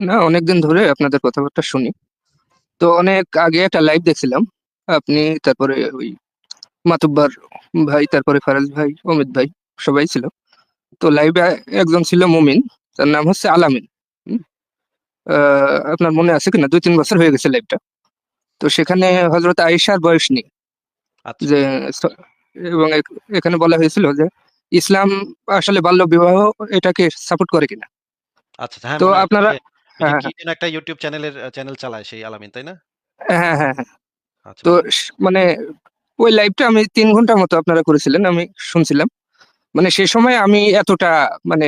না অনেকদিন ধরে আপনাদের কথাবার্তা শুনি। তো অনেক আগে একটা লাইভ দেখছিলাম। আপনি তারপরে ওই মাতুব্বার ভাই তারপরে ফারাজ ভাই অমিত ভাই সবাই ছিল। তো লাইভে একজন ছিল মুমিন তার নাম হচ্ছে আলামিন। আপনার মনে আছে কিনা? দুই তিন বছর হয়ে গেছে লাইভটা তো সেখানে হজরত আয়েশার বয়স নেই আচ্ছা। যে এবং এখ- এখানে বলা হয়েছিল যে ইসলাম আসলে বাল্য বিবাহ এটাকে সাপোর্ট করে কিনা। আচ্ছা হ্যাঁ তো আপনারা- ওই যে- ওই হ্যাঁ, কি যেন একটা ইউটিউব চ্যানেলের চ্যানেল চালায় সেই আলামিন তাই না? হ্যাঁ হ্যাঁ হ্যাঁ। আচ্ছা। তো মানে ওই লাইভটা আমি তিন ঘণ্টার মতো আপনারা করেছিলেন আমি শুনছিলাম। মানে সময় আমি এতটা মানে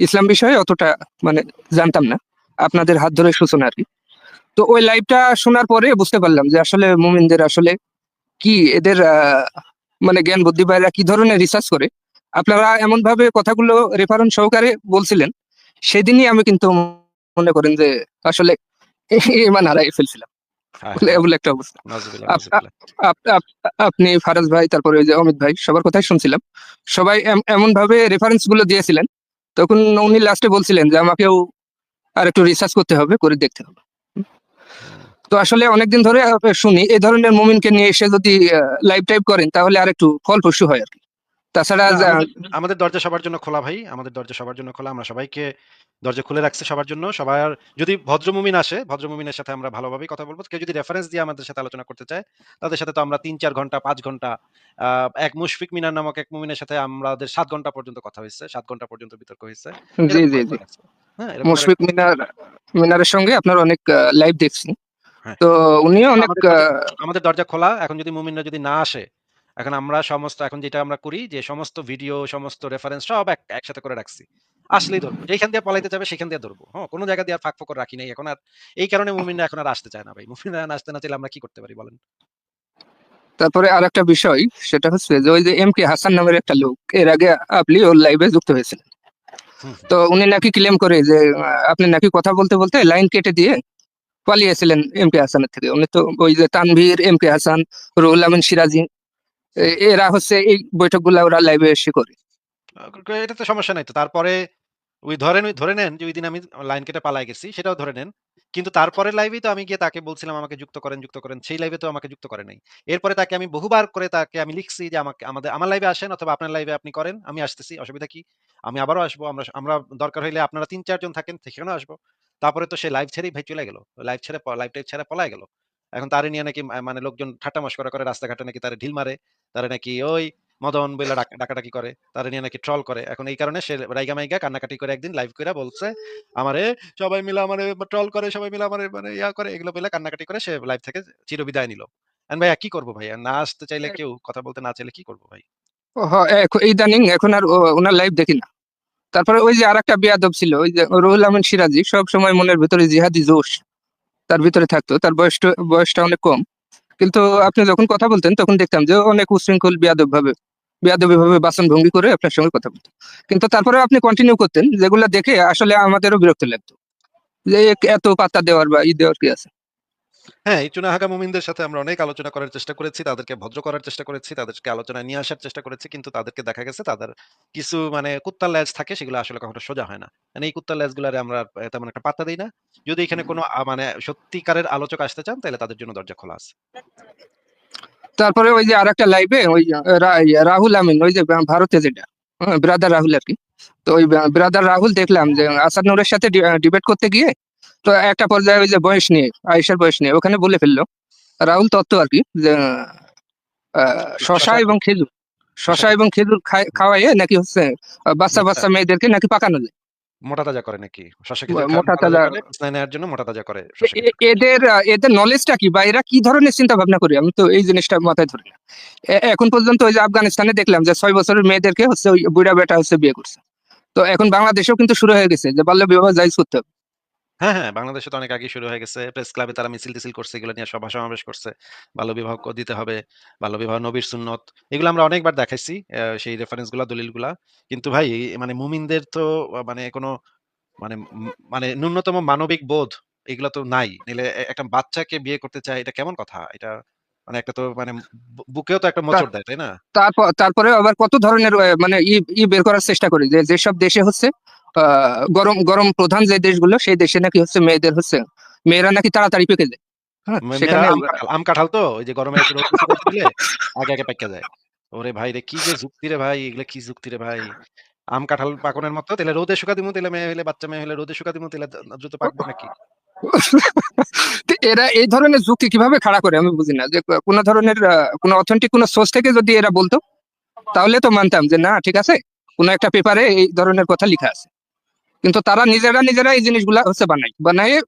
ইসলাম বিষয়ে অতটা মানে জানতাম না আপনাদের হাত ধরে সূচনা আর কি। তো ওই লাইভটা শোনার পরে বুঝতে পারলাম যে আসলে মুমিনদের আসলে কি এদের আহ, মানে জ্ঞান বুদ্ধি বা এরা কি ধরনের রিসার্চ করে। আপনারা এমন ভাবে কথাগুলো রেফারেন্স সহকারে বলছিলেন সেদিনই আমি কিন্তু মনে করেন যে আসলে ইমান হারাই ফেলছিলাম। হ্যাঁ, হ্যাঁ, একটা অবস্থা। আপনি ফারাজ ভাই তারপরে ওই যে অমিত ভাই সবার কথাই শুনছিলাম। সবাই এমন ভাবে রেফারেন্সগুলো দিয়েছিলেন। তখন উনি লাস্টে বলছিলেন যে আমাকেও আর একটু রিসার্চ করতে হবে করে দেখতে হবে। তো আসলে অনেকদিন ধরে শুনি এই ধরনের মুমিনকে নিয়ে এসে যদি লাইভ টাইপ করেন তাহলে আর একটু ফলপ্রসূ হয় আর কি। তাছাড়া আমাদের দরজা সবার জন্য খোলা ভাই আমাদের দরজা সবার জন্য খোলা। আমরা সবাইকে দরজা খুলে রাখছে সবার জন্য। সবার যদি ভদ্রমুমিন আসে ভদ্রমুমিনের সাথে আমরা ভালোভাবেই কথা বলব। কেউ যদি রেফারেন্স দিয়ে আমাদের সাথে আলোচনা করতে চায় তাদের সাথে তো আমরা তিন চার ঘণ্টা পাঁচ ঘণ্টা এক মুশফিক মিনার নামক এক মুমিনের সাথে আমাদের সাত ঘণ্টা পর্যন্ত কথা হয়েছে সাত ঘণ্টা পর্যন্ত বিতর্ক হয়েছে। জি জি জি। হ্যাঁ মুশফিক মিনার মিনারের সঙ্গে আপনার অনেক লাইভ দেখছি। হ্যাঁ। তো উনিও অনেক আমাদের দরজা খোলা। এখন যদি মুমিনরা যদি না আসে এখন আমরা সমস্ত এখন যেটা আমরা করি যে সমস্ত ভিডিও সমস্ত রেফারেন্স সব একসাথে করে রাখছি। আসলেই ধরবো যেখান দিয়ে পালাইতে যাবে সেখান দিয়ে ধরবো। হ্যাঁ কোনো জায়গা দিয়ে আর ফাঁক ফোকর রাখি নাই। এখন আর এই কারণে মুমিনরা এখন আর আসতে চায় না ভাই। মুমিনরা আসতে না চাইলে আমরা কি করতে পারি বলেন? তারপরে আর একটা বিষয় সেটা হচ্ছে যে ওই যে এম কে হাসান নামের একটা লোক এর আগে আপনি ওর লাইভে যুক্ত হয়েছিলেন। তো উনি নাকি ক্লেম করে যে আপনি নাকি কথা বলতে বলতে লাইন কেটে দিয়ে পালিয়েছিলেন এম কে হাসানের থেকে। উনি তো ওই যে তানভীর এম কে হাসান রুহুল আমিন সিরাজি এরা হচ্ছে এই বৈঠকগুলা ওরা লাইভে এসে করে। এটা তো সমস্যা নাই তো। তারপরে ওই ধরেন, ওই ধরে নেন যে ওই দিন আমি লাইন কেটে পালাই গেছি, সেটাও ধরে নেন। কিন্তু তারপরে লাইভেই তো আমি গিয়ে তাকে বলছিলাম, আমাকে যুক্ত করেন যুক্ত করেন। সেই লাইভে তো আমাকে যুক্ত করে নাই। এরপরে তাকে আমি বহুবার করে তাকে আমি লিখছি যে, আমাকে, আমাদের, আমার লাইভে আসেন অথবা আপনার লাইভে আপনি করেন, আমি আসতেছি, অসুবিধা কি? আমি আবারও আসব, আমরা আমরা দরকার হইলে আপনারা তিন, চারজন থাকেন, সেখানেও আসব। তারপরে তো সে লাইভ ছেড়েই ভাই চলে গেল। লাইভ ছেড়ে লাইভ টাইভ ছেড়ে পলাই গেল। এখন তারে নিয়ে নাকি মানে লোকজন ঠাট্টা মস্করা করে রাস্তাঘাটে নাকি তারে ঢিল মারে তারে নাকি ওই মদন বলে ডাক- ডাকাডাকি করে তারে নিয়ে নাকি ট্রল করে। এখন এই কারণে সে রাইগা মাইগা কান্নাকাটি করে একদিন লাইভ করে বলছে আমারে সবাই মিলে আমারে ট্রল করে সবাই মিলে আমারে মানে ইয়া করে এগুলো বলে কান্নাকাটি করে সে লাইভ থেকে চিরবিদায় নিল। And ভাইয়া কি করব ভাইয়া? না আসতে চাইলে কেউ কথা বলতে না চাইলে কি করব ভাই? ইদানিং এখন আর ওনার লাইভ দেখি না। তারপরে ওই যে আর একটা বিয়াদব ছিল ওই যে রুহুল আমিন সিরাজি সব সময় মনের ভিতরে জিহাদি জোশ। তার ভিতরে থাকতো, তার বয়সটা বয়সটা অনেক কম। কিন্তু আপনি যখন কথা বলতেন, তখন দেখতাম যে অনেক উশৃঙ্খল বিয়াদব ভাবে বিয়াদবী ভাবে বাসন ভঙ্গি করে আপনার সঙ্গে কথা বলতেন কিন্তু তারপরে আপনি কন্টিনিউ করতেন, যেগুলো দেখে আসলে আমাদেরও বিরক্ত লাগতো। যে এত পাত্তা দেওয়ার বা ই দেওয়ার কি আছে? হ্যাঁ এই চুনাহাগা মুমিনদের সাথে আমরা অনেক আলোচনা করার চেষ্টা করেছি তাদেরকে ভদ্র করার চেষ্টা করেছি তাদেরকে আলোচনায় নিয়ে আসার চেষ্টা করেছি কিন্তু তাদেরকে দেখা গেছে তাদের কিছু মানে কুত্তার লেজ থাকে সেগুলো আসলে কখনো সোজা হয় না। মানে এই কুত্তার লেজগুলারে আমরা তেমন একটা পাত্তা দিই না। যদি এখানে কোনো মানে সত্যিকারের আলোচক আসতে চান তাহলে তাদের জন্য দরজা খোলা আছে। তারপরে ওই যে আর একটা লাইভে ওই রাহুল আমিন ওই যে ভারতে যেটা ব্রাদার রাহুল আর কি। তো ওই ব্রাদার রাহুল দেখলাম যে আসাদ নূরের সাথে ডিবেট করতে গিয়ে তো একটা পর্যায়ে ওই যে বয়স নিয়ে আয়েশার বয়স নিয়ে ওখানে বলে ফেলল। রাহুল তত্ত্ব আর কি যে শশা এবং খেজুর শশা এবং খেজুর খাওয়াইয়ে নাকি হচ্ছে বাচ্চা বাচ্চা মেয়েদেরকে নাকি পাকানো যায়। মোটা তাজা করে নাকি? মোটা তাজা- নেওয়ার জন্য মোটা তাজা করে এদের এদের নলেজটা কি বা এরা কি ধরনের চিন্তা ভাবনা করে? আমি তো এই জিনিসটা মাথায় ধরি না। এখন পর্যন্ত ওই যে আফগানিস্তানে দেখলাম যে ছয় বছরের মেয়েদেরকে হচ্ছে ওই বুড়া বেটা হচ্ছে বিয়ে করছে। তো এখন বাংলাদেশেও কিন্তু শুরু হয়ে গেছে যে বাল্য বিবাহ জাইজ করতে হবে। হ্যাঁ হ্যাঁ বাংলাদেশে তো অনেক আগে শুরু হয়ে গেছে। প্রেস ক্লাবে তারা মিছিল টিছিল করছে এগুলো নিয়ে সভা সমাবেশ করছে। বাল্য বিবাহ ক- দিতে হবে বাল্য বিবাহ নবীর সুন্নত। এগুলো আমরা অনেকবার দেখাইছি সেই রেফারেন্সগুলা দলিলগুলা কিন্তু ভাই মানে মুমিনদের তো মানে কোনো মানে মানে ন্যূনতম মানবিক বোধ এগুলো তো নাই। নিলে এ- একটা বাচ্চাকে বিয়ে করতে চায় এটা কেমন কথা? এটা মানে একটা তো মানে বু বুকেও তো একটা মোচড় দেয়, তাই না? তারপর তারপরে আবার কত ধরনের অ্যা মানে ই ই বের করার চেষ্টা করি যে যেসব দেশে হচ্ছে গরম গরম প্রধান যে দেশগুলো সেই দেশে নাকি হচ্ছে মেয়েদের হচ্ছে মেয়েরা নাকি তাড়াতাড়ি পেকে যায়। হ্যাঁ? সেখানে আম কাঁঠাল তো ওই যে গরমে আগে, আগে পাইক্কা যায়। ওরে ভাই রে কি যে যুক্তি রে ভাই, এগুলা কি যুক্তি রে ভাই? আম কাঁঠাল পাকনের মতো তাইলে রোদে শুকা দিমু, তাইলে মেয়ে হইলে বাচ্চা মেয়ে হইলে রোদে শুকা দিমু, তাইলে দ দ্রুত পাকবে নাকি? এরা এই ধরনের যুক্তি কীভাবে খাড়া করে আমি বুঝি না। যে কোন ধরনের কোন অথেন্টিক কোন সোর্স থেকে যদি এরা বলতো, তাহলে তো মানতাম যে না ঠিক আছে। কোন একটা পেপারে এই ধরনের কথা লিখা আছে। কিন্তু তারা নিজেরা, নিজেরা এই জিনিসগুলা হচ্ছে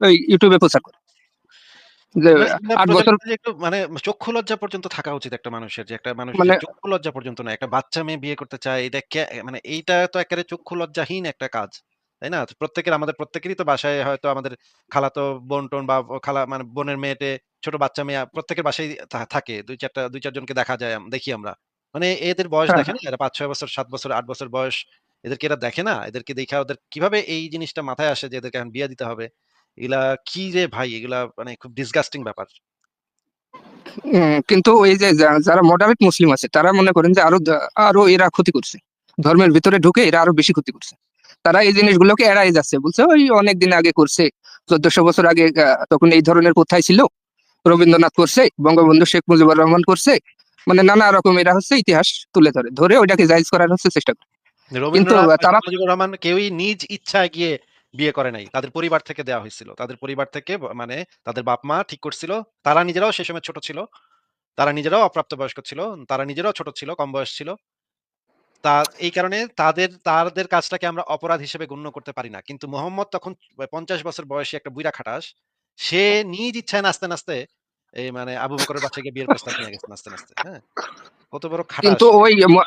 ওই YouTube এ প্রচার করে। মানে এগুলা ৮ বছর প্রচার যে একটু চক্ষু লজ্জা পর্যন্ত থাকা উচিত একটা মানুষের যে একটা মানুষের মানে চক্ষু লজ্জা পর্যন্ত না। একটা বাচ্চা মেয়ে বিয়ে করতে চায় এটা মানে এইটা তো একেবারে চক্ষু লজ্জাহীন একটা কাজ। তাই না? প্রত্যেকের আমাদের প্রত্যেকেরই তো বাসায় হয়তো আমাদের খালাতো বোন-টোন বা খালা মানে বোনের মেয়েটে ছোট বাচ্চা মেয়ে প্রত্যেকের বাসায় থাকে। ২-৪ টা ২-৪ জনকে দেখা যায় দেখি আমরা। মানে এদের বয়স হ্যাঁ, দেখেন পাঁচ ছয় বছর, সাত বছর, আট বছর বয়স। এদেরকে এরা দেখে না? এদেরকে দেইখা ওদের কীভাবে এই জিনিসটা মাথায় আসে যে এদেরকে এখন বিয়া দিতে হবে? এগুলা কি রে ভাই? এগুলা মানে খুব ডিসগাস্টিং ব্যাপার। কিন্তু ওই যে যারা মডারেট মুসলিম আছে তারা মনে করেন যে আরও আরও এরা ক্ষতি করছে। ধর্মের ভিতরে ঢুকে এরা আরও বেশি ক্ষতি করছে। তারা এই জিনিসগুলোকে এড়ায় যাচ্ছে। বলছে ওই অনেকদিন আগে করছে। চোদ্দশো বছর আগে তখন এই ধরনের কোথায় ছিল? রবীন্দ্রনাথ করছে, বঙ্গবন্ধু শেখ মুজিবুর রহমান করছে। মানে নানা রকম এরা হচ্ছে ইতিহাস তুলে ধরে। ধরে ওইটাকে জায়েজ করার হচ্ছে চেষ্টা করে। কিন্তু তারা রহমান কেউই নিজ ইচ্ছায় গিয়ে বিয়ে করে নাই। তাদের পরিবার থেকে দেয়া হইছিল। তাদের পরিবার থেকে মানে তাদের বাপ-মা ঠিক করছিল। তারা নিজেরাও সে সময় ছোট ছিল। তারা নিজেরাও অপ্রাপ্তবয়স্ক ছিল। তারা নিজেরাও ছোট ছিল, কম বয়স ছিল। তা এই কারণে তাদের তাদের কাজটাকে আমরা অপরাধ হিসেবে গণ্য করতে পারি না। কিন্তু মোহাম্মদ তখন ৫০ বছর বয়সী একটা বুইড়া খাটাস। সে নিজ ইচ্ছায় নাচতে, নাচতে এই মানে আবু বকরের বাচ্চাকে বিয়ের প্রস্তাব নিয়ে গেছে নাচতে, নাচতে। হ্যাঁ? কত বড় খাটাস কিন্তু ওই মো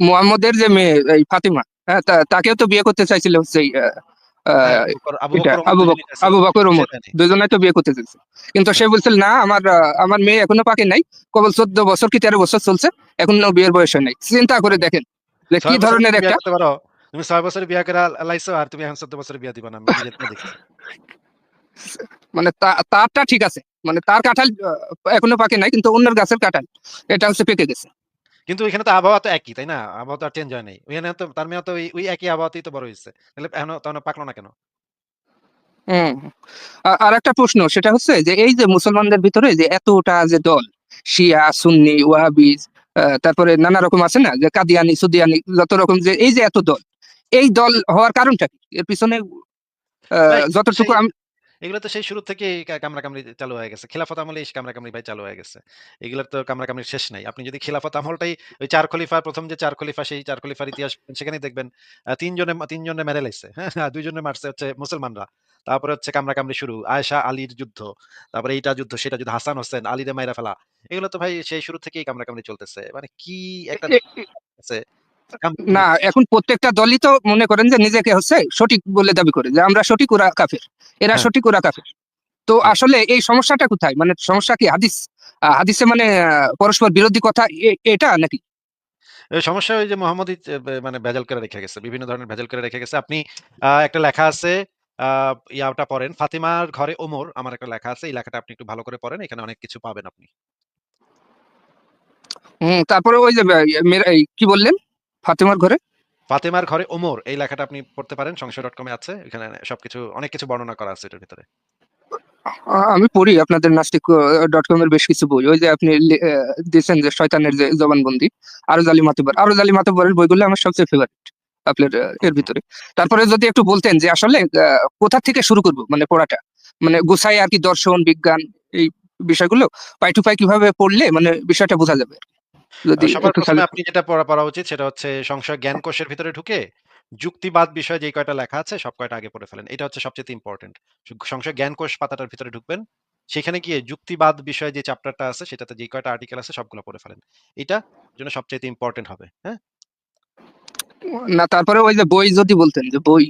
মোহাম্মদের যে মেয়ে এই ফাতিমা, হ্যাঁ? তাকেও তো বিয়ে করতে চাইছিল হচ্ছে এই আ আ আবু আবু বকর ওমর আবু বক দুজনেই চাইছিল। আবু বকর সে ওমর। দেয় নাই। দুজনেই তো বিয়ে করতে চেয়েছে। কিন্তু সে বলছিল না আমার আমার মেয়ে এখনও পাকে নাই। কেবল ১৪ বছর কি ১৩ বছর চলছে। এখনও বিয়ের বয়স হয় নাই। চিন্তা করে দেখেন যে কি ধরনের তুমি বিয়া একটা তুমি ৬ বছরে বিয়া কইরা লাইছো আর তুমি এখন ১৪ বছরে বিয়া দিবা না। মানে তারটা ঠিক আছে। মানে তার কাঁঠাল এখনও পাকে নাই কিন্তু অন্যের গাছের কাঁঠাল এটা হচ্ছে পেকে গেছে। কিন্তু ওইখানে তো আবহাওয়া তো একই, তাই না? আবহাওয়া তো আর চেঞ্জ হয় নাই। ওইখানে তো তার মেয়েও তো ওই একই আবহাওয়াতেই তো বড় হইছে। তাহলে এখনও তখনো পাকলো না কেন? হুম। আ আরেকটা প্রশ্ন সেটা হচ্ছে যে এই যে মুসলমানদের ভিতরে যে এতটা যে দল শিয়া, সুন্নি, ওয়াহাবিজ আ তারপরে নানা রকম আছে না? যে কাদিয়ানি, সুদিয়ানি যত রকম যে এই যে এত দল। এই দল হওয়ার কারণটা কি? এর পিছনে যতটুকু আমি এগুলো তো সেই শুরু থেকেই কা কামড়াকামড়ি চালু হয়ে গেছে। খিলাফত আমলেই কামড়াকামড়ি ভাই চালু হয়ে গেছে। এগুলোর তো কামড়াকামড়ির শেষ নাই। আপনি যদি খিলাফত আমলটাই ওই ৪ খলিফা ১ম যে ৪ খলিফা সেই ৪ খলিফার ইতিহাস সেখানেই দেখবেন আ ৩ জনে ৩ জনে মেরে লাইছে। হ্যাঁ? আর ২ জনে মারছে হচ্ছে মুসলমানরা। তারপরে হচ্ছে কামরা কামড়াকামড়ি শুরু। আয়েশা আলীর যুদ্ধ। তারপরে এইটা যুদ্ধ, সেটা যুদ্ধ, হাসান হোসেন, আলীরে মাইরা ফেলা। এগুলো তো ভাই সেই শুরু থেকেই কামরা কামড়াকামড়ি চলতেছে। মানে কি একটা আছে না এখন প্রত্যেকটা দলই তো মনে করেন যে নিজেকে হচ্ছে সঠিক বলে দাবি করে যে আমরা সঠিক ওরা কাফের। এরা হ্যাঁ। সঠিক ওরা কাফের। তো হ্যাঁ। আসলে এই সমস্যাটা কোথায়? মানে সমস্যা কি হাদিস? হাদিসে মানে পরস্পর বিরোধী কথা এটা নাকি? সমস্যা ওই যে বে মানে ভেজাল করে রেখে গেছে। বিভিন্ন ধরনের ভেজাল করে রেখে গেছে। আপনি একটা লেখা আছে ইয়াটা পড়েন, 'ফাতিমার ঘরে ওমর' আমার একটা লেখা আছে। এই লেখাটা আপনি একটু ভালো করে পড়েন। এখানে অনেক কিছু পাবেন আপনি। হুম, তারপরে ওই যে কি বললেন? ফাতেমার ঘরে? 'ফাতেমার ঘরে ওমর' এই লেখাটা আপনি পড়তে পারেন। সংশয়.com এ আছে। এখানে সবকিছু অনেক কিছু বর্ণনা করা আছে এটার ভিতরে। আমি পড়ি আপনাদের নাস্তিক ডট কম এর বেশ কিছু বই। ওই যে আপনি দিয়েছেন যে শয়তানের যে জবানবন্দি, আরজ জালি মাতুব্বর। আরজ জালি মাতুব্বরের বইগুলো আমার সবচেয়ে ফেভারিট আপনার এর ভিতরে। তারপরে যদি একটু বলতেন যে আসলে কোথা থেকে শুরু করব মানে পড়াটা? মানে গুছায় আরকি দর্শন, বিজ্ঞান এই বিষয়গুলো পাই টু পাই কীভাবে পড়লে মানে বিষয়টা বোঝা যাবে? আ যদি সবার একটু ১ম তাহলে এ আপনি যেটা পড়া পড়া উচিত সেটা হচ্ছে সংশয় জ্ঞান কোষের ভিতরে ঢুকে যুক্তিবাদ বিষয়ে যে কয়টা লেখা আছে সব কয়টা আগে পড়ে ফেলেন। এটা হচ্ছে সবচেয়ে ইম্পোর্টেন্ট। সংশয় জ্ঞান কোষ পাতাটার ভিতরে ঢুকবেন। সেখানে গিয়ে যুক্তিবাদ বিষয়ে যে চ্যাপ্টারটা আছে সেটাতে যে কয়টা আর্টিকেল আছে সবগুলো পড়ে ফেলেন। এটা জন্য সবচেয়ে ইম্পর্টেন্ট হবে। হ্যাঁ? না তারপরে ওই যে বই যদি বলতেন যে বই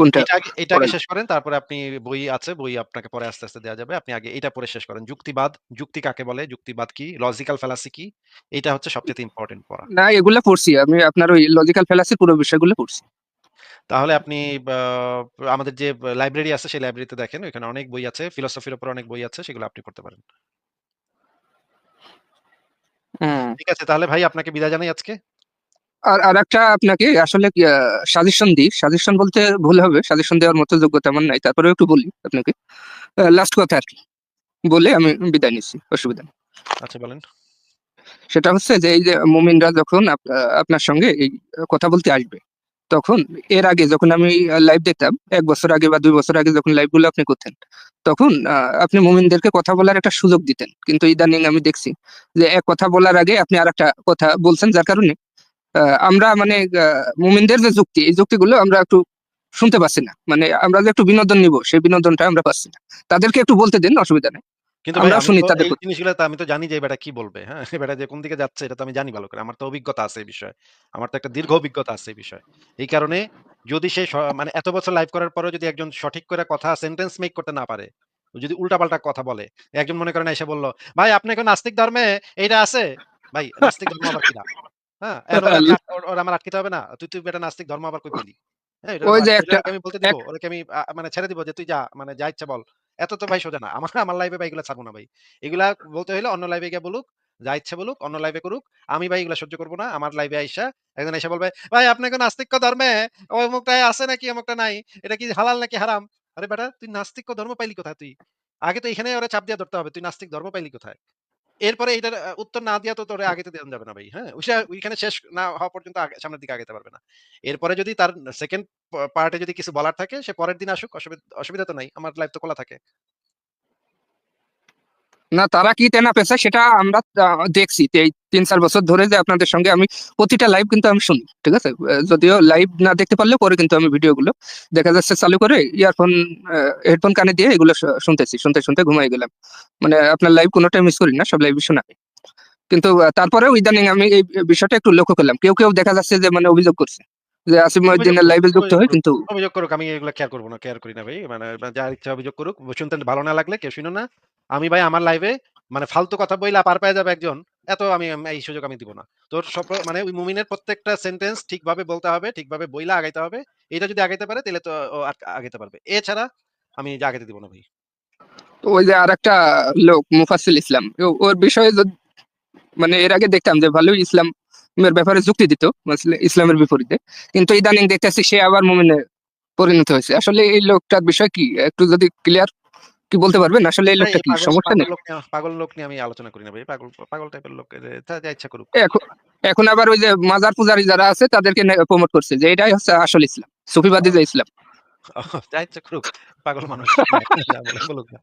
কোনটা এটা আগে? শেষ করেন। তারপরে আপনি বই আছে, বই আপনাকে পরে আস্তে, আস্তে দেয়া যাবে। আপনি আগে এটা পড়ে শেষ করেন। যুক্তিবাদ, যুক্তি কাকে বলে? যুক্তিবাদ কি? লজিক্যাল ফ্যালাসি কি? এটা হচ্ছে সবচাইতে ইম্পোর্টেন্ট পড়া। না এগুলা পড়ছি। আমি আপনার ওই লজিক্যাল ফ্যালাসি পুরো বিষয়গুলো পড়ছি। তাহলে আপনি আমাদের যে লাইব্রেরি আছে সেই লাইব্রেরিতে দেখেন। ওখানে অনেক বই আছে। ফিলোসফির উপর অনেক বই আছে। সেগুলো আপনি পড়তে পারেন। ঠিক আছে তাহলে ভাই আপনাকে বিদায় জানাই আজকে। আর আরেকটা আপনাকে আসলে সাজেশন দিই। সাজেশন বলতে ভুল হবে। সাজেশন দেওয়ার মতো যোগ্যতা আমার নাই। তারপরেও একটু বলি আপনাকে। লাস্ট কথা আর কি বলে আমি বিদায় নিচ্ছি। অসুবিধা নেই। আচ্ছা বলেন। সেটা হচ্ছে যে এই যে মুমিনরা যখন আপ আপনার সঙ্গে এই কথা বলতে আসবে, তখন এর আগে যখন আমি লাইভ দেখতাম এক বছর আগে বা দুই বছর আগে যখন লাইভগুলো আপনি করতেন, তখন আপনি মুমিনদেরকে কথা বলার একটা সুযোগ দিতেন। কিন্তু ইদানিং আমি দেখছি যে এক কথা বলার আগে আপনি আর একটা কথা বলছেন যার কারণে আমরা মানে মুমিনদের যে যুক্তি, এই যুক্তিগুলো আমরা একটু শুনতে পাচ্ছি না। মানে আমরা যে একটু বিনোদন নিবো, সেই বিনোদনটা আমরা পাচ্ছি না। তাদেরকে একটু বলতে দিন, অসুবিধা নেই। কিন্তু ভাই শুনি তো তাদের জিনিসগুলো তো আমি তো জানি যে এই কি বলবে, হ্যাঁ? যে কোন দিকে যাচ্ছে এটা তো আমি জানি ভালো করে। আমার তো অভিজ্ঞতা আছে এই বিষয়ে। আমার তো একটা দীর্ঘ অভিজ্ঞতা আছে এই বিষয়ে। এই কারণে যদি সে মানে এত বছর লাইভ করার পরেও যদি একজন সঠিক করে কথা সেন্টেন্স মেক করতে না পারে, যদি উল্টাপাল্টা কথা বলে, একজন মনে করেন এসে বলল, "ভাই আপনি এখন নাস্তিক ধর্মে এইটা আছে?" ভাই নাস্তিক ধর্ম আবার? হ্যাঁ? ওরা আমার আটকাতে হবে না? তুই তুই বেটা নাস্তিক ধর্ম আবার কই পেলি? হ্যাঁ? ওই যে একটা আমি বলতে দিব? এক আমি মানে ছেড়ে দিব যে তুই যা মানে যা ইচ্ছা বল। এত তো ভাই সোজা না। আমার আমার লাইভে ভাই এগুলা ছাড়বো না ভাই। এগুলা বলতে হইলে অন্য লাইভে গিয়ে বলুক, যা ইচ্ছা বলুক, অন্য লাইভে করুক। আমি ভাই এগুলা সহ্য করব না। আমার লাইভে আইসা একজন এসে বলবে, "ভাই আপনি এখন নাস্তিক্য ধর্মে অমুকটায় আছে নাকি অমুকটা নাই? এটা কি হালাল নাকি হারাম?" আরে বেটা তুই নাস্তিক্য ধর্ম পাইলি কোথায় তুই? আগে তো এখানে ওরে চাপ দিয়ে ধরতে হবে। তুই নাস্তিক ধর্ম পাইলি কোথায়? এরপরে এটার উত্তর না দিয়া তো তোরে দেওয়া যাবে না ভাই। হ্যাঁ? ওইখানে শেষ না হওয়া পর্যন্ত সামনের দিকে আগেতে পারবে না। এরপরে যদি তার সেকেন্ড পার্টে যদি কিছু বলার থাকে সে পরের দিন আসুক অসুবিধা তো নাই। আমার লাইফ তো খোলা থাকে। না তারা কি তেনা পেছে সেটা আমরা দেখছি। এই ৩-৪ বছর ধরে যে আপনাদের সঙ্গে আমি প্রতিটা লাইভ কিন্তু আমি শুনি। ঠিক আছে? যদিও লাইভ না দেখতে পারলেও পরে কিন্তু আমি ভিডিওগুলো দেখা যাচ্ছে চালু করে ইয়ারফোন হেডফোন কানে দিয়ে এগুলো শুনতেছি। শুনতে, শুনতে ঘুমাই গেলাম। মানে আপনার লাইভ কোনটাই মিস করি না। সব লাইভই শোনা কিন্তু তারপরেও ইদানিং আমি এই বিষয়টা একটু লক্ষ্য করলাম। কেউ, কেউ দেখা যাচ্ছে যে মানে অভিযোগ করছে। যে আসিফ অভিযোগ মহিউদ্দিনের লাইভে যুক্ত হয় কিন্তু অভিযোগ করুক। আমি এগুলা কেয়ার করব না। কেয়ার করি না ভাই। মানে যার ইচ্ছা অভিযোগ করুক। শুনতে ভালো না লাগলে কেউ শুইনো না। আমি ভাই আমার লাইভে মানে ফালতু কথা বইলা পার পেয়ে যাবে একজন। এত আমি এই সুযোগ আমি দিব না। তোর সব মানে ওই মুমিনের প্রত্যেকটা সেন্টেন্স ঠিকভাবে বলতে হবে, ঠিকভাবে বইলা আগাইতে হবে। এটা যদি আগাইতে পারে তাহলে তো আগাইতে পারবে। এছাড়া আমি আগাইতে দিব না ভাই। ওই যে আরেকটা লোক মুফাজ্জল ইসলাম ওর বিষয়ে মানে এর আগে দেখতাম যে ভালোই ইসলামের ব্যাপারে যুক্তি দিত ইসলামের বিপরীতে। কিন্তু ইদানিং দেখতেছি সে আবার মুমিনে পরিণত হয়েছে। আসলে এই লোকটার বিষয় কি? একটু যদি ক্লিয়ার কি বলতে পারবেন? আসলে এই লোকটা কি পাগল সমস্যা নেই? লোক নিয়ে পাগল লোক নিয়ে আমি আলোচনা করি না ভাই। পাগল পাগল টাইপের লোক যা ইচ্ছা করুক। এখন এখন আবার ওই যে মাজার পূজারি যারা আছে তাদেরকে প্রমোট করছে যে এটাই হচ্ছে আসল ইসলাম। সুফিবাদী যে ইসলাম। যা ইচ্ছা করুক। পাগল মানুষ। বলুক না।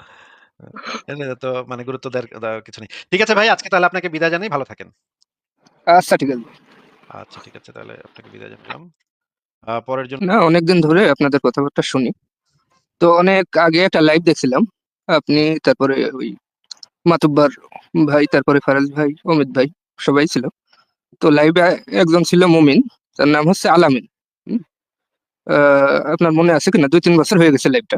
তো মানে গুরুত্ব দেওয়ার কিছু নেই। ঠিক আছে ভাই আজকে তাহলে আপনাকে বিদায় জানাই। ভালো থাকেন। আচ্ছা ঠিক আছে। আচ্ছা ঠিক আছে তাহলে আপনাকে বিদায় জানালাম। পরের জন না অনেকদিন ধরে আপনাদের কথাবার্তা শুনি। তো অনেক আগে একটা লাইভ দেখছিলাম। আপনি তারপরে ওই মাতুব্বার ভাই, তারপরে ফারাজ ভাই, অমিত ভাই সবাই ছিল। তো লাইভে একজন ছিল মুমিন। তার নাম হচ্ছে আলামিন। আপনার মনে আছে কিনা ২-৩ বছর হয়ে গেছে লাইভটা।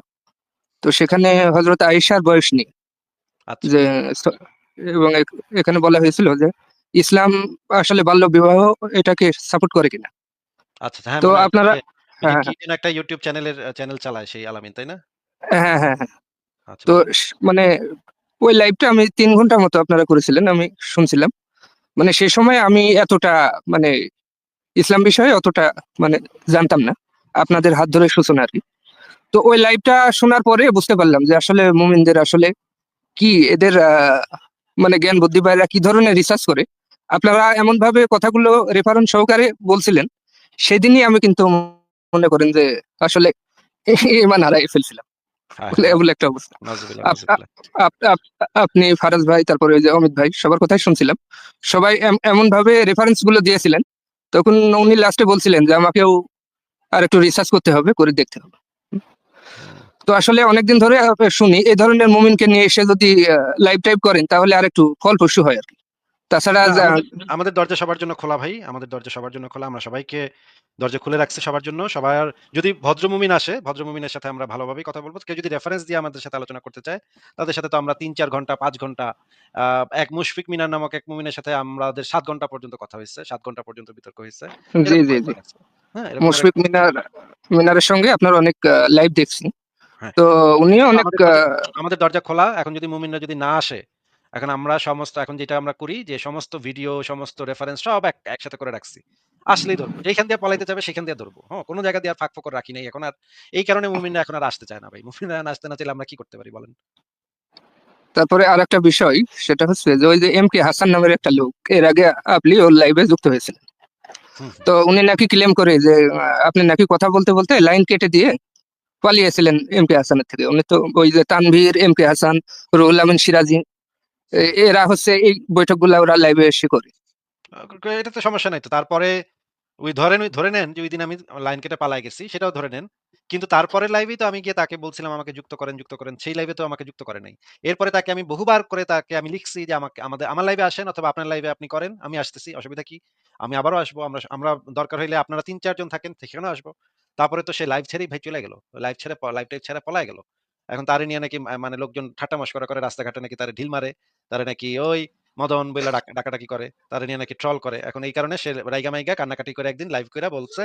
তো সেখানে হযরত আয়েশার বয়স নিয়ে আচ্ছা। যে এবং এখানে বলা হয়েছিল যে ইসলাম আসলে বাল্য বিবাহ এটাকে সাপোর্ট করে কিনা। আচ্ছা, হ্যাঁ তো আপনারা যে ওই যে হ্যাঁ, হ্যাঁ। একটা YouTube চ্যানেলের চ্যানেল চালায় সেই আলামিন, তাই না? হ্যাঁ, হ্যাঁ, হ্যাঁ। আচ্ছা তো মানে ওই লাইভটা আমি তিন ঘণ্টার মতো আপনারা করেছিলেন। আমি শুনছিলাম। মানে সে সময় আমি এতটা মানে ইসলাম বিষয়ে অতটা মানে জানতাম না। আপনাদের হাত ধরে সূচনা আর কি তো ওই লাইভটা শোনার পরে বুঝতে পারলাম যে আসলে মুমিনদের আসলে কি, এদের, আ মানে জ্ঞান বুদ্ধি বা এরা কি ধরনের রিসার্চ করে। আপনারা এমন ভাবে কথাগুলো রেফারেন্স সহকারে বলছিলেন। সেদিনই আমি কিন্তু মনে করেন যে আসলে ঈমান হারায় ফেলছিলাম। হায়, হায়। এমন একটা অবস্থা। আপনি ফারাজ ভাই তারপরে ওই যে অমিত ভাই সবার কথাই শুনছিলাম। সবাই এম এমনভাবে রেফারেন্সগুলো দিয়েছিলেন। তখন উনি লাস্টে বলছিলেন যে আমাকেও আরেকটু রিসার্চ করতে হবে, করে দেখতে হবে। তো আসলে অনেকদিন ধরে শুনি এই ধরনের মুমিনকে নিয়ে এসে যদি লাইভ টাইপ করেন তাহলে আরেকটু ফলপ্রসূ হয় আরকি। তাছাড়া না যা আমাদের আমাদের দরজা সবার জন্য খোলা ভাই। আমাদের দরজা সবার জন্য খোলা। আমরা সবাইকে দরজা খুলে রাখছে সবার জন্য। সবার যদি ভদ্র মুমিন আসে, ভদ্র মুমিনের সাথে আমরা ভালোভাবেই কথা বলব কেউ যদি রেফারেন্স দিয়ে আমাদের সাথে আলোচনা করতে চায়, তাদের সাথে তো আমরা ৩-৪ ঘণ্টা পাঁচ ঘণ্টা এক মুশফিক মিনার নামক এক মুমিনের সাথে আমাদের সাত ঘণ্টা পর্যন্ত কথা হয়েছে সাত ঘণ্টা পর্যন্ত বিতর্ক হয়েছে জি, জি, জি। হ্যাঁ, মুশফিক মিনার মিনারের সঙ্গে আপনার অনেক লাইভ দেখছি। হ্যাঁ। তো উনিও অনেক আমাদের দরজা খোলা। এখন যদি মুমিনরা যদি না আসে, এখন আমরা সমস্ত এখন যেটা আমরা করি যে সমস্ত ভিডিও, সমস্ত রেফারেন্স সব একসাথে করে রাখছি। আসলেই ধরব। যেখান দিয়ে পলাইতে যাবে সেখান দিয়ে ধরবো হ্যাঁ? কোন জায়গা দিয়ে আর ফাঁক-ফোকর রাখি নাই। এখন আর এই কারণে মুমিনরা এখন আর আসতে চায় না ভাই। মুমিনরা আসতে না চাইলে আমরা কি করতে পারি বলেন? তারপরে আরেকটা বিষয় সেটা হচ্ছে যে ওই যে এম কে হাসান নামের একটা লোক এর আগে আপনি ওর লাইভে যুক্ত হয়েছিলেন তো উনি নাকি ক্লেম করে যে আপনি নাকি কথা বলতে বলতে লাইন কেটে দিয়ে পালিয়েছিলেন এম কে হাসানের থেকে উনি তো ওই যে তানভীর এম কে হাসান রুহুল আমিন সিরাজি এরা হচ্ছে এই বৈঠকগুলো ওরা লাইভে এসে করে এটা তো সমস্যা নাই তো। তারপরে ওই ধরেন ওই ধরে নেন যে ঐদিন আমি লাইন কেটে পালায় গেছি সেটাও ধরে নেন। কিন্তু তারপরের লাইভেই তো আমি গিয়ে তাকে বলছিলাম আমাকে যুক্ত করেন, যুক্ত করেন। সেই লাইভে তো আমাকে যুক্ত করে নাই। এরপরে তাকে আমি বহুবার করে তাকে আমি লিখছি যে আমাকে আমাদের আমার লাইভে আসেন অথবা আপনার লাইভে আপনি করেন। আমি আসতেছি। অসুবিধা কি? আমি আবারও আসব। আমরা আমরা দরকার হইলে আপনারা ৩-৪ জন থাকেন সেখানেও আসব। তারপরে তো সে লাইভ ছেড়েই ভাই চলে গেল। লাইভ ছেড়ে লাইভ টাইভ ছেড়ে পলায় গেল। এখন তারে নিয়ে নাকি মানে লোকজন ঠাট্টা মশকরা করে রাস্তাঘাটে নাকি তারে ঢিল মারে। তারে নাকি ওই মদন ডাক ডাকাডাকি করে। তারে নিয়ে নাকি ট্রল করে। এখন এই কারণে সে রাইগা মাইগা কান্নাকাটি করে একদিন লাইভ কইরা বলছে,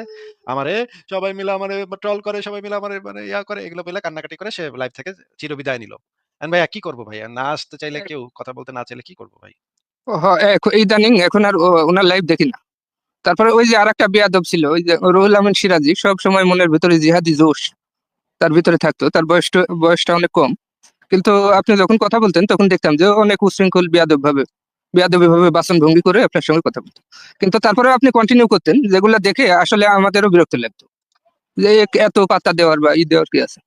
আমারে সবাই মিলে আমারে ট্রল করে, সবাই মিলে আমারে মানে ইয়া করে এগুলো বইলা কান্নাকাটি করে সে লাইভ থেকে চিরবিদায় নিল। ভাইয়া কি করব ভাইয়া? না আসতে চাইলে কেউ কথা বলতে না চাইলে কি করব ভাই? ইদানিং এখন আর ওনার লাইভ দেখি না তারপরে ওই যে আরেকটা বিয়াদব ছিল ওই যে রুহুল আমিন সিরাজি সব সময় মনের ভিতরে জিহাদি জোশ তার ভিতরে থাকতো, তার বয়সটা বয়সটা অনেক কম। কিন্তু আপনি যখন কথা বলতেন, তখন দেখতাম যে অনেক উশৃঙ্খল বিয়াদব ভাবে বিয়াদবী ভাবে বাসন ভঙ্গি করে আপনার সঙ্গে কথা বলতো। কিন্তু তারপরে আপনি কন্টিনিউ করতেন, যেগুলো দেখে আসলে আমাদেরও বিরক্ত লাগতো। যে এত পাত্তা দেওয়ার বা ই দেওয়ার কি আছে?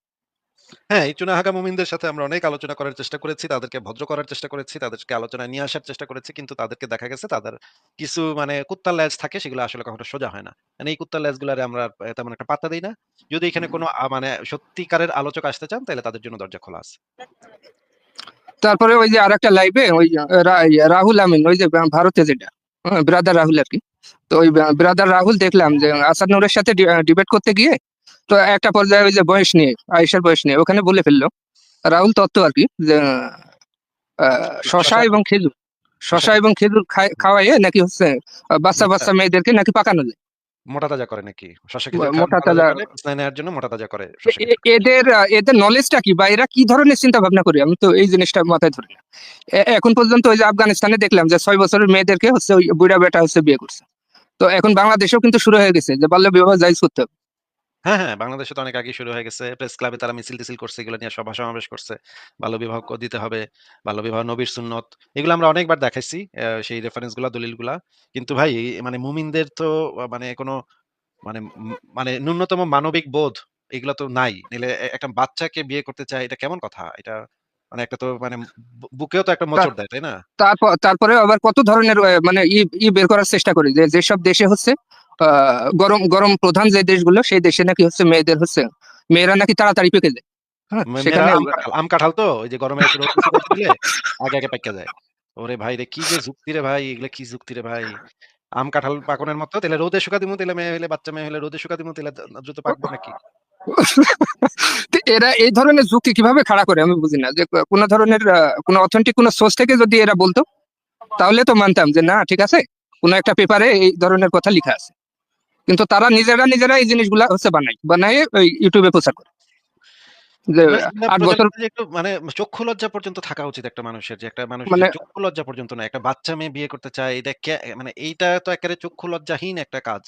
হ্যাঁ, এই চুনাহাগা মুমিনদের সাথে আমরা অনেক আলোচনা করার চেষ্টা করেছি। তাদেরকে ভদ্র করার চেষ্টা করেছি। তাদেরকে আলোচনায় নিয়ে আসার চেষ্টা করেছি। কিন্তু তাদেরকে দেখা গেছে তাদের কিছু মানে কুত্তার লেজ থাকে সেগুলো আসলে কখনো সোজা হয় না। মানে এই কুত্তার লেজগুলারে আমরা তেমন একটা পাত্তা দেই না। যদি এখানে কোনো আ মানে সত্যিকারের আলোচক আসতে চান তাহলে তাদের জন্য দরজা খোলা আছে। তারপরে ওই যে আরেকটা লাইভে ওই রা- ইয়ে রাহুল আমিন ওই যে ভারতে যেটা ব্রাদার রাহুল আর কি তো ওই ব্রাদার রাহুল দেখলাম যে আসাদ নূরের সাথে ডিবেট করতে গিয়ে তো একটা পর্যায়ে ওই যে বয়স নিয়ে আয়েশার বয়স নিয়ে ওখানে বলে ফেলল। রাহুল তত্ত্ব আর কি যে আহ, শশা এবং খেজুর শশা এবং খেজুর খাওয়াইয়ে নাকি হচ্ছে বাচ্চা বাচ্চা মেয়েদেরকে নাকি পাকানো যায়। মোটা তাজা করে নাকি? শশা মোটা তাজা নেওয়ার জন্য মোটা তাজা করে এদের এদের নলেজটা কি? বা এরা কি ধরনের চিন্তা ভাবনা করে? আমি তো এই জিনিসটা মাথায় ধরি না। এখন পর্যন্ত ওই যে আফগানিস্তানে দেখলাম যে ছয় বছরের মেয়েদেরকে হচ্ছে ওই বুড়া বেটা হচ্ছে বিয়ে করছে। তো এখন বাংলাদেশেও কিন্তু শুরু হয়ে গেছে যে বাল্য বিবাহ জাইজ করতে হবে। হ্যাঁ, হ্যাঁ, বাংলাদেশে তো অনেক আগেই শুরু হয়ে গেছে। প্রেস ক্লাবে তারা মিছিল-টিছিল করছে, এগুলো নিয়ে সভা সমাবেশ করছে। বাল্যবিবাহ ক দিতে হবে, বাল্যবিবাহ নবীর সুন্নত। এগুলো আমরা অনেকবার দেখাইছি। অ্যা সেই রেফারেন্সগুলা, দলিলগুলা। কিন্তু ভাই মানে মুমিনদের তো আ মানে কোনো মানে মানে ন্যূনতম মানবিক বোধ এগুলা তো নাই। নাইলে এ একটা বাচ্চাকে বিয়ে করতে চায় এটা কেমন কথা? এটা মানে একটা তো মানে বু বুকেও তো একটা মোচড় দেয়, তাই না? তারপর তারপরে আবার কত ধরনের মানে ই ই বের করার চেষ্টা করি যে যেসব দেশে হচ্ছে গরম গরম প্রধান যে দেশগুলো সেই দেশে নাকি হচ্ছে মেয়েদের হচ্ছে মেয়েরা নাকি তাড়াতাড়ি পেকে যায় হ্যাঁ সেখানে আম কাঁঠাল তো ওই যে গরমে আগে, আগে পাইক্কা যায়। ওরে ভাই রে কি যে যুক্তি রে ভাই, এগুলা কি যুক্তি রে ভাই? আম কাঁঠাল পাকনের মতো তাইলে রোদে শুকা দিমু, তাইলে মেয়ে হইলে বাচ্চা মেয়ে হইলে রোদে শুকা দিমু, তাইলে দ দ্রুত পাকবো নাকি? এরা এই ধরনের যুক্তি কীভাবে খাড়া করে আমি বুঝি না যে কোন ধরনের কোন অথেন্টিক কোন সোর্স থেকে যদি এরা বলতো তাহলে তো মানতাম যে না ঠিক আছে কোন একটা পেপারে এই ধরনের কথা লেখা আছে কিন্তু তারা নিজেরা নিজেরা এই জিনিসগুলা হচ্ছে বানায় বানায় ওই ইউটিউবে প্রচার করে মানে চক্ষু লজ্জা পর্যন্ত থাকা উচিত একটা মানুষের। যে একটা মানুষের মানে চক্ষু লজ্জা পর্যন্ত না। একটা বাচ্চা মেয়ে বিয়ে করতে চায় এটা মানে এইটা তো একেবারে চক্ষু লজ্জাহীন একটা কাজ।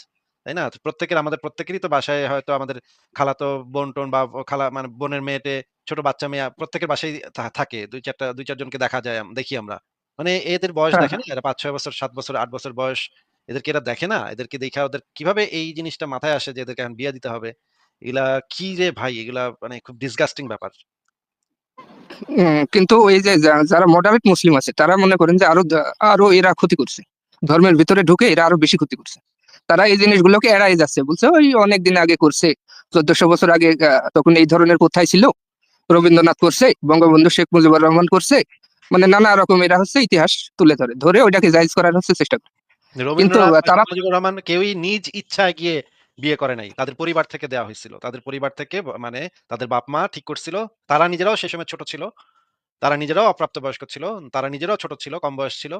তাই না? প্রত্যেকের আমাদের প্রত্যেকেরই তো বাসায় হয়তো আমাদের খালাতো বোন-টোন বা খালা মানে বোনের মেয়েটে ছোট বাচ্চা মেয়ে প্রত্যেকের বাসায় থাকে। ২-৪ টা ২-৪ জনকে দেখা যায় দেখি আমরা। মানে এদের বয়স হ্যাঁ, দেখে না? এরা ৫-৬ বছর, সাত বছর, আট বছর বয়স। এদেরকে এরা দেখে না? এদেরকে দেইখা ওদের কীভাবে এই জিনিসটা মাথায় আসে যে এদেরকে এখন বিয়ে দিতে হবে? এগুলা কি রে ভাই? এগুলা মানে খুব ডিসগাস্টিং ব্যাপার। কিন্তু ওই যে যারা মডারেট মুসলিম আছে, তারা মনে করেন যে আরও আরও এরা ক্ষতি করছে ধর্মের ভিতরে ঢুকে এরা আরও বেশি ক্ষতি করছে তারা এই জিনিসগুলোকে এড়াই যাচ্ছে বলছে ওই অনেক দিন আগে করছে, চোদ্দশো বছর আগে তখন এই ধরনের কোথায় ছিল রবীন্দ্রনাথ করছে, বঙ্গবন্ধু শেখ মুজিবুর রহমান করছে মানে নানা রকম এরা হচ্ছে ইতিহাস তুলে ধরে ধরে ওইটাকে জাইজ করার হচ্ছে চেষ্টা করে রবীন্দ্রনাথ রহমান কেউই নিজ ইচ্ছায় গিয়ে বিয়ে করে নাই। তাদের পরিবার থেকে দেওয়া হয়েছিল। তাদের পরিবার থেকে মানে তাদের বাপ-মা ঠিক করছিল। তারা নিজেরাও সে সময় ছোট ছিল। তারা নিজেরাও অপ্রাপ্তবয়স্ক ছিল। তারা নিজেরাও ছোট ছিল, কম বয়স ছিল।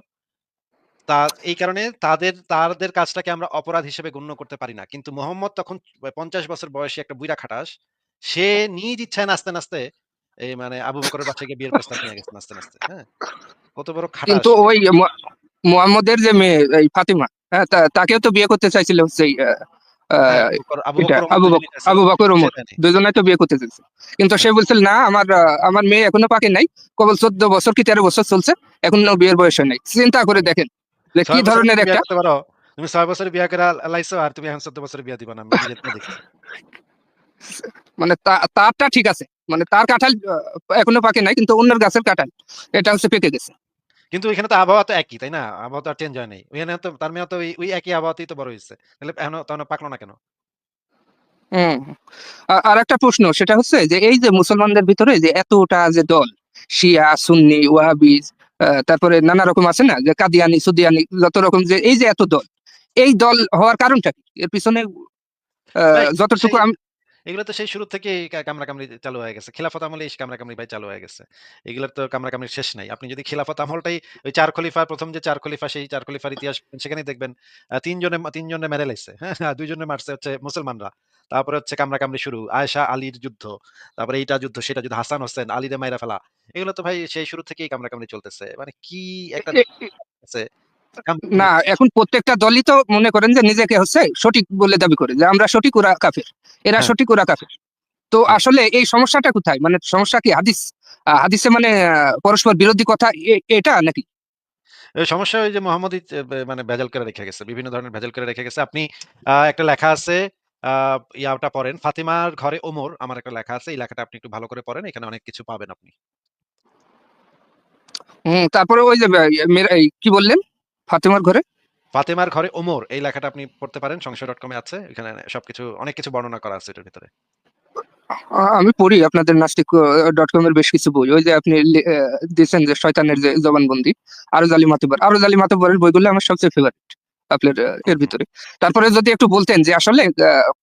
তা এই কারণে তাদের তাদের কাজটাকে আমরা অপরাধ হিসেবে গণ্য করতে পারি না। কিন্তু মোহাম্মদ তখন ৫০ বছর বয়সী একটা বুইড়া খাটাস। সে নিজ ইচ্ছায় নাচতে, নাচতে এই মানে আবু বকরের বাচ্চাকে বিয়ের প্রস্তাব নিয়ে গেছে নাচতে, নাচতে। হ্যাঁ? কত বড় খাটাস কিন্তু ওই মু- মুহাম্মদের যে মেয়ে এই ফাতিমা হ্যাঁ তাকেও তো বিয়ে করতে চাইছিল আহ, হ্যাঁ, আবু বকর- আবু বকর ওমর। দুজনে তো বিয়ে করতে চাইছে। কিন্তু সে বলছিল না আমার আমার মেয়ে এখনও পাকে নাই কেবল চোদ্দ বছর কি তেরো বছর চলছে এখনও বিয়ের বয়স হয় নাই। চিন্তা করে দেখেন যে কি ধরনের একটা তুমি ছয় বছরে বিয়ে করে লাইছো আর তুমি এখন চোদ্দ বছরে বিয়ে দিবা না মানে তারটা ঠিক আছে। মানে তার কাঁঠাল এখনও পাকে নাই কিন্তু অন্যের গাছের কাঁঠাল এটা হচ্ছে পেকে গেছে। কিন্তু এখানে তো আবহাওয়া তো একই তাই না? আবহাওয়া তো আর চেঞ্জ হয় নাই। ওইখানে তো তার মেয়ে তো ওই- একই আবহাওয়াতেই তো বড় হয়েছে। তাহলে এখন তখন পাকলো না কেন? হুম। আর একটা প্রশ্ন সেটা হচ্ছে যে এই যে মুসলমানদের ভিতরে যে এতটা যে দল শিয়া সুন্নি ওয়াহাবিজ তারপরে নানা রকম আছে না? যে কাদিয়ানি সুদিয়ানি যত রকম যে এই যে এত দল এই দল হওয়ার কারণটা কি? এর পিছনে আহ, যতটুকু আমি এগুলো তো সেই শুরু থেকে কামড়া কামড়ি চালু হয়ে গেছে। খিলাফত আমলে এই কামড়া কামড়ি ভাই চালু হয়ে গেছে। এগুলোর তো কামড়া কামড়ির শেষ নাই। আপনি যদি খিলাফত আমলটাই ওই চার খলিফা প্রথম যে চার খলিফা সেই চার খলিফার ইতিহাস সেখানেই দেখবেন তিনজনে তিনজনে মেরে লাইছে। হ্যাঁ দুইজনে মারছে হচ্ছে মুসলমানরা। তারপরে হচ্ছে কামড়া কামড়ি শুরু। আয়েশা আলীর যুদ্ধ তারপরে এইটা যুদ্ধ সেটা যুদ্ধ হাসান হোসেন আলীরে মাইরা ফেলা। এগুলো তো ভাই সেই শুরু থেকেই কামড়া কামড়ি চলতেছে। মানে কি একটা আছে। না এখন প্রত্যেকটা দলই তো মনে করেন যে নিজেকে হচ্ছে সঠিক বলে দাবি করে যে আমরা সঠিক ওরা কাফের এরা হ্যাঁ। সঠিক ওরা কাফের। তো আসলে এই সমস্যাটা কোথায়? মানে সমস্যা কি হাদিস? হাদিসে মানে পরস্পর বিরোধী কথা এটা নাকি? সমস্যা ওই যে মোহাম্মদ মানে ভেজাল করে রেখে গেছে বিভিন্ন ধরনের ভেজাল করে রেখে গেছে। আপনি একটা লেখা আছে আহ, ইয়াটা পড়েন ফাতিমার ঘরে ওমর আমার একটা লেখা আছে এই লেখাটা আপনি একটু ভালো করে পড়েন এখানে অনেক কিছু পাবেন আপনি। হম তারপরে ওই যে কি বললেন? ফাতেমার ঘরে? ফাতেমার ঘরে ওমর এই লেখাটা আপনি পড়তে পারেন সংশয় ডট কমে আছে এখানে সবকিছু অনেক কিছু বর্ণনা করা আছে এটার ভিতরে। আমি পড়ি আপনাদের নাস্তিক ডট কম এর বেশ কিছু বই ওই যে আপনি দিয়েছেন যে শয়তানের যে জবানবন্দি আরও জালি মাতুবার আরও জালি মাতুবারের বইগুলো আমার সবচেয়ে ফেভারিট আপনার এর ভিতরে। তারপরে যদি একটু বলতেন যে আসলে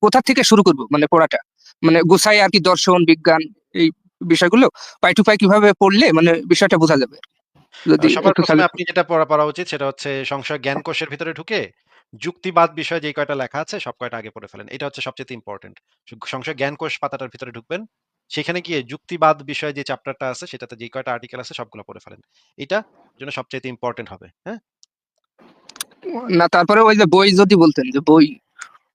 কোথা থেকে শুরু করব মানে পড়াটা? মানে গুছাই আর কি দর্শন বিজ্ঞান এই বিষয়গুলো পাই টু পাই কীভাবে পড়লে মানে বিষয়টা বোঝা যাবে? যদি আহ, সবার প্রথমে আপনি যেটা পড়া পড়া উচিত সেটা হচ্ছে সংশয় জ্ঞান কোষের ভিতরে ঢুকে যুক্তিবাদ বিষয়ে যে কয়টা লেখা আছে সব কয়টা আগে পড়ে ফেলেন। এটা হচ্ছে সবচেয়ে ইম্পর্টেন্ট সংশয় জ্ঞান কোষ পাতাটার ভিতরে ঢুকবেন। সেখানে গিয়ে যুক্তিবাদ বিষয়ে যে চ্যাপ্টারটা আছে সেটাতে যে কয়টা আর্টিকেল আছে সবগুলো পড়ে ফেলেন। এটা জন্য সবচেয়ে ইম্পর্টেন্ট হবে হ্যাঁ? না তারপরে ওই যে বই যদি বলতেন যে বই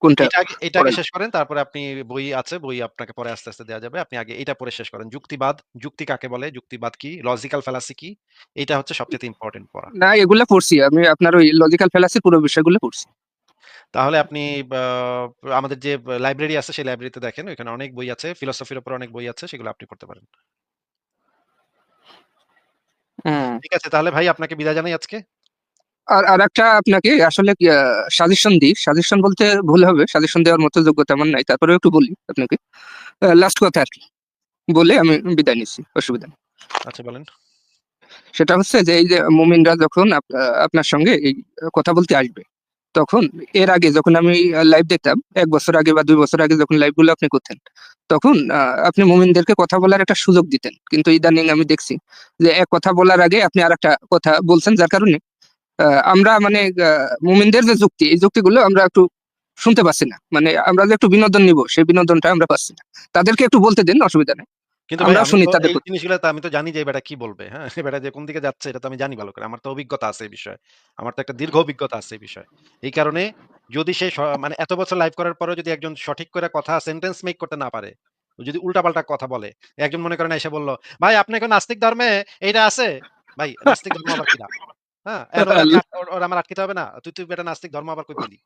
কোনটা এটা আগে। শেষ করেন তারপরে আপনি বই আছে বই আপনাকে পরে আস্তে আস্তে দেওয়া যাবে। আপনি আগে এটা পড়ে শেষ করেন। যুক্তিবাদ যুক্তি কাকে বলে? যুক্তিবাদ কি? লজিক্যাল ফ্যালাসি কি? এটা হচ্ছে সবচেয়ে ইম্পর্টেন্ট পড়া। না এগুলা পড়ছি। আমি আপনার ওই লজিক্যাল পুরো বিষয়গুলো পড়ছি। তাহলে আপনি আমাদের যে লাইব্রেরি আছে সেই লাইব্রেরিতে দেখেন। ওখানে অনেক বই আছে ফিলোসফির উপর অনেক বই আছে সেগুলো আপনি পড়তে পারেন। হুম ঠিক আছে তাহলে ভাই আপনাকে বিদায় জানাই আজকে। আর আর একটা আপনাকে আসলে সাজেশন দিই। সাজেশন বলতে ভুল হবে সাজেশন দেওয়ার মতো যোগ্যতা আমার নাই। তারপরে একটু বলি আপনাকে। লাস্ট কথা আর কি। বলে আমি বিদায় নিচ্ছি। অসুবিধা নেই। আচ্ছা বলেন। সেটা হচ্ছে যে এই যে মুমিনরা যখন আপ- আপনার সঙ্গে এই কথা বলতে আসবে তখন এর আগে যখন আমি লাইভ দেখতাম এক বছর আগে বা দুই বছর আগে যখন লাইভগুলো আপনি করতেন তখন আপনি মুমিনদেরকে কথা বলার একটা সুযোগ দিতেন। কিন্তু ইদানিং আমি দেখছি যে এক কথা বলার আগে আপনি আর একটা কথা বলছেন যার কারণে আমরা মানে মুমিনদের যে যুক্তি এই যুক্তিগুলো আমরা একটু শুনতে পাচ্ছি না। মানে আমরা যে একটু বিনোদন নিব সেই বিনোদনটা আমরা পাচ্ছি না। তাদেরকে একটু বলতে দিন অসুবিধা নেই। কিন্তু ভাই শুনি তাদের জিনিসগুলো তো আমি তো জানি যে বেটা কি বলবে হ্যাঁ? বেটা যে কোন দিকে যাচ্ছে এটা তো আমি জানি ভালো করে। আমার তো অভিজ্ঞতা আছে এই বিষয়ে। আমার তো একটা দীর্ঘ অভিজ্ঞতা আছে এই বিষয়ে। এই কারণে যদি সে মানে এত বছর লাইভ করার পরেও যদি একজন সঠিক করে কথা সেন্টেন্স মেক করতে না পারে যদি উল্টাপাল্টা কথা বলে একজন মনে করেন এসে বলল ভাই আপনি এখন নাস্তিক ধর্মে এইটা আছে? ভাই নাস্তিক ধর্ম আবার কিনা হ্যাঁ? ওরা আমার হবে না। তুই তুই বেটা নাস্তিক ধর্ম আবার কই পেলি?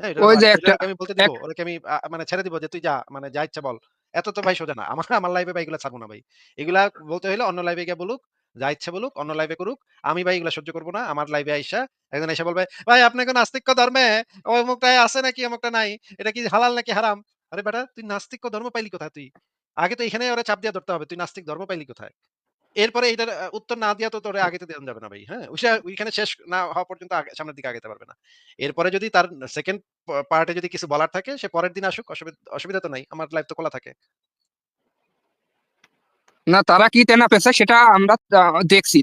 হ্যাঁ, ওই যে একটা- ওকে আমি বলতে দিব ওরকে আমি মানে ছেড়ে দিব যে তুই যা মানে যা ইচ্ছা বল। এত তো ভাই সোজা না। আমার আমার লাইভে ভাই এগুলা ছাড়বো না ভাই। এগুলা বলতে হলে অন্য লাইভে গিয়ে বলুক যা ইচ্ছে বলুক অন্য লাইভে করুক। আমি ভাই এগুলা সহ্য করব না। আমার লাইভে আইসা একজন এসে বলবে ভাই আপনাকে নাস্তিক্য ধর্মে? অমুকটায় আছে নাকি? অমুকটা নাই। এটা কি হালাল নাকি হারাম? আরে বেটা তুই নাস্তিক্য ধর্ম পাইলি কোথায় তুই? আগে তো এখানে ওরা চাপ দিয়ে ধরতে হবে। তুই নাস্তিক ধর্ম পাইলি কোথায়? এরপরে এটার উত্তর না দিয়া তো তোরে আগে তো দেওয়া যাবে না ভাই হ্যাঁ? ওইটা ওইখানে শেষ না হওয়া পর্যন্ত সামনের দিকে আগাতে পারবে না। এরপরে যদি তার সেকেন্ড পার্টে যদি কিছু বলার থাকে সে পরের দিন আসুক অসুবিধা অসুবিধা তো নাই আমার লাইফ তো খোলা থাকে। না তারা কি তেনা পেশা সেটা আমরা দেখছি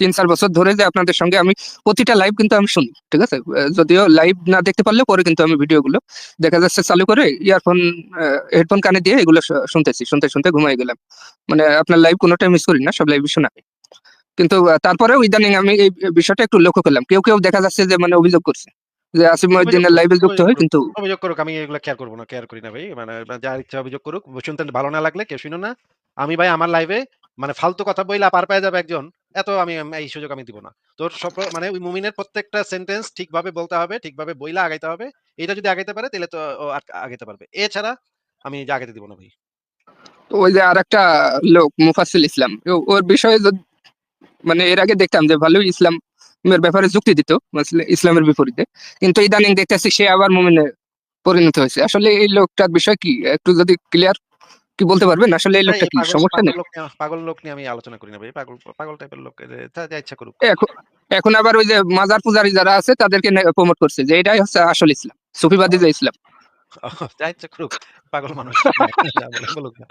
তিন চার বছর ধরে যে আপনাদের সঙ্গে আমি প্রতিটা লাইভ কিন্তু আমি শুনি ঠিক আছে? যদিও লাইভ না দেখতে পারলে পরে কিন্তু আমি ভিডিওগুলো দেখা যাচ্ছে চালু করে ইয়ারফোন হেডফোন কানে দিয়ে এগুলো শুনতেছি শুনতে শুনতে ঘুমাই গেলাম। মানে আপনার লাইভ কোনোটাই মিস করি না সব লাইভ শোনা কিন্তু তারপরেও ইদানিং আমি এই বিষয়টা একটু লক্ষ্য করলাম কেউ কেউ দেখা যাচ্ছে যে মানে অভিযোগ করছে যে আসিফ মহিউদ্দিনের লাইভে যুক্ত হয় কিন্তু অভিযোগ করুক আমি এগুলো কেয়ার করব না কেয়ার করি না ভাই মানে যার ইচ্ছা অভিযোগ করুক শুনতে ভালো না লাগলে কেউ শুনো না। আমি ভাই আমার লাইভে মানে ফালতু কথা বইলা পার পেয়ে যাবে একজন এত আমি এই সুযোগ আমি দিব না। তোর সব মানে ওই মুমিনের প্রত্যেকটা সেন্টেন্স ঠিকভাবে বলতে হবে, ঠিকভাবে বইলা আগাইতে হবে। এটা যদি আগাইতে পারে তাহলে তো আগাইতে পারবে। এছাড়া আমি আগাইতে দিব না ভাই। ওই যে আর একটা লোক মুফাসিল ইসলাম ওর বিষয়ে মানে এর আগে দেখতাম যে ভালোই ইসলামের ব্যাপারে যুক্তি দিত ইসলামের বিপরীতে। কিন্তু ইদানিং দেখতেছি সে আবার মুমিনে পরিণত হয়েছে। আসলে এই লোকটার বিষয় কি? একটু যদি ক্লিয়ার কি বলতে পারবেন? আসলে এই লোকটা কি? সমস্যা নেই পাগল লোক নিয়ে আমি আলোচনা করি না ভাই। পাগল পাগল টাইপের লোক যা ইচ্ছা করুক। এখন এখন আবার ওই যে মাজার পূজারি যারা আছে তাদেরকে প্রমোট করছে যে এটাই হচ্ছে আসল ইসলাম সুফিবাদী যে ইসলাম। যা ইচ্ছা করুক পাগল মানুষ বলুক না।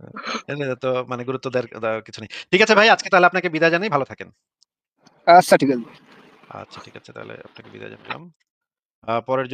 তো মানে গুরুত্ব দেওয়ার কিছু নেই। ঠিক আছে ভাই আজকে তাহলে আপনাকে বিদায় জানাই ভালো থাকেন। আচ্ছা ঠিক আছে। আচ্ছা ঠিক আছে তাহলে আপনাকে বিদায় জানালাম। পরের জন্য